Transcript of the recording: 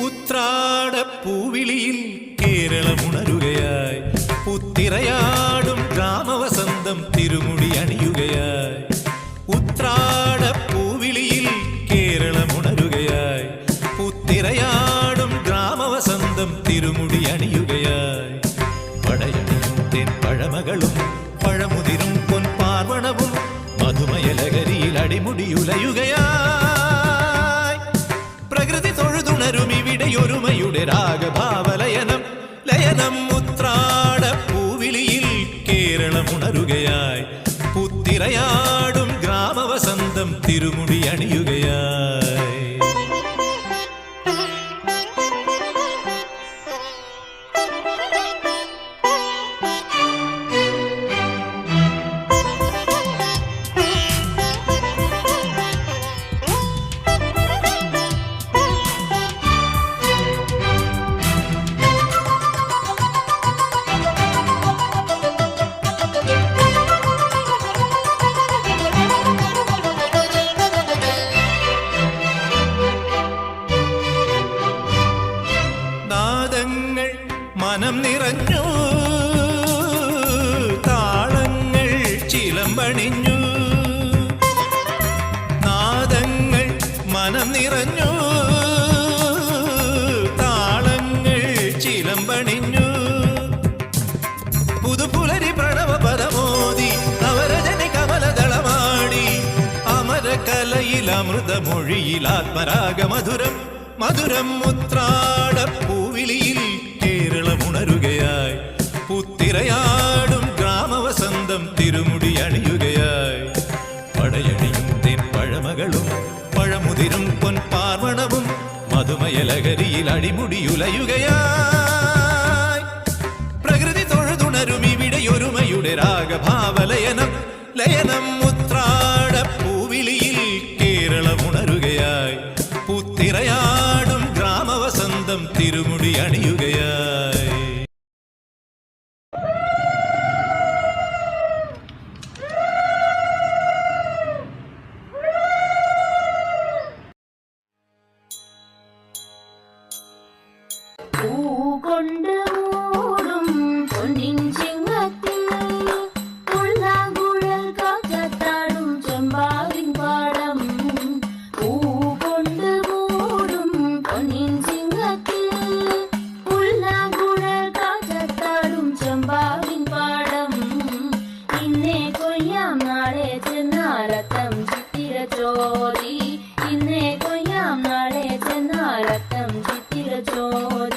ഉത്രാട കേരളം കേരളമുണരുകയായി. പുത്തിറയാടും ഗ്രാമവസന്തം തിരുമുടി അണിയുകയായി. ഉത്രാട പൂവിളിയിൽ കേരളമുണരുകയായി. പുത്തിറയാടും ഗ്രാമവസന്തം തിരുമുടി അണിയുകയായി. പടയണിയും പഴമകളും പഴമുതിരും പൊൻപാർവണവും മധുമയലകരിയിൽ അടിമുടിയുലയുകയായി ഒരുമയുടെ രാഗഭാവലയനം. ലയനം ഉത്രാട പൂവിളിയിൽ കേരളമുണരുകയായി. പുത്തിരയാടും ഗ്രാമവസന്തം തിരുമുടി അണിയുകയായി. മനം നിറഞ്ഞു. താളങ്ങൾ ചിലമ്പണിഞ്ഞു. നാദങ്ങൾ മനം നിറഞ്ഞു. താളങ്ങൾ ചിലമ്പണിഞ്ഞു. പുതുപുലരി പ്രണവ പദമോദി നവരജനി കമലദളമാടി. അമരകലയിൽ അമൃതമൊഴിയിൽ ആത്മരാഗ മധുരം മധുരം ഉത്രാട പൂവിളിയിൽ കേരളമുണരുകയായി പുത്തിറയാടും ഗ്രാമവസന്തം തിരുമുടി അണിയുകയായി. പടയണിയും തേൻ പഴമകളും പഴമുതിരും പൊൻപാർവണവും മധുമയലഹരിയിൽ അടിമുടിയുലയുകയായി. പ്രകൃതി തൊഴുതുണരും ഇവിടെ ഒരുമയുടെ രാഗഭാവലയനം ലയനം പൂകൊണ്ട് മൂടും പൊന്നിൻ ചിങ്ങത്തിൽ പുല്ലാങ്കുഴൽ കാക്കത്താടും ചെമ്പാവിൻ പാടം പൂകൊണ്ട് മൂടും പൊന്നിൻ ചിങ്ങത്തിൽ പുല്ലാങ്കുഴൽ കാക്കത്താടും ചെമ്പാവിൻ പാടം ഇന്നേ കൊയ്യാം നാളെ ചെന്നാലത്തം ചിത്തിര ചോരി ഇന്നേ കൊയ്യാം നാളെ ചെന്നാലത്തം ചിത്തിര ചോരി